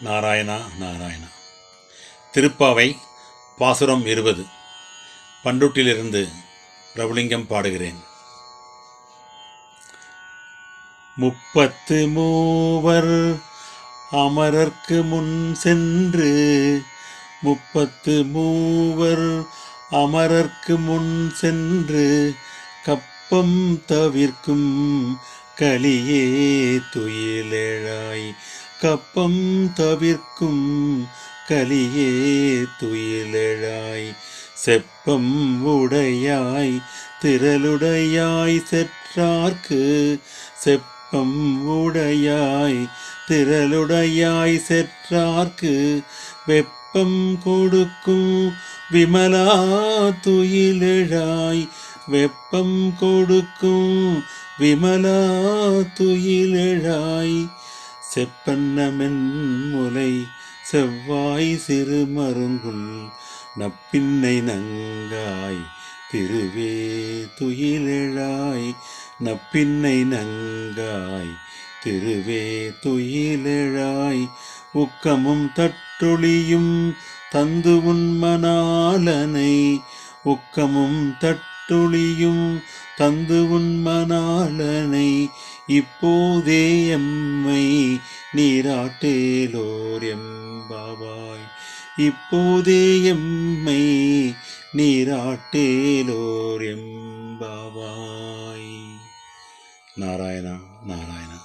நாராயணா நாராயணா. திருப்பாவை பாசுரம் இருபது. பண்டுட்டிலிருந்து பிரபுலிங்கம் பாடுகிறேன். முப்பத்து மூவர் அமரர்க்கு முன் சென்று முப்பத்து மூவர் அமரர்க்கு முன் சென்று கப்பம் தவிர்க்கும் களியே துயிலெழாய் கப்பம் தவிர்க்கும் கலியே துயிலழாய். செப்பம் உடையாய் திரளுடையாய் செற்றார்க்கு. செப்பம் உடையாய் திரளுடையாய் செற்றார்க்கு. வெப்பம் கொடுக்கும் விமலா துயிலழாய். வெப்பம் கொடுக்கும் விமலா துயிலழாய். செப்பன்னமென்முலை செவ்வாய் சிறு மருங்குள் நப்பின்னை நங்காய் திருவே துயிலெழாய் நப்பின்னை நங்காய் திருவே துயிலெழாய் உக்கமும் தட்டொழியும் தந்து உண்மனாலனை உக்கமும் தட்டொழியும் தந்து உண்மனாலனை இப்போதே எம்மை நீராட்டேலோர் எம்பாவாய் இப்போதே எம்மை நீராட்டேலோர் எம்பாவாய் நாராயணா நாராயணா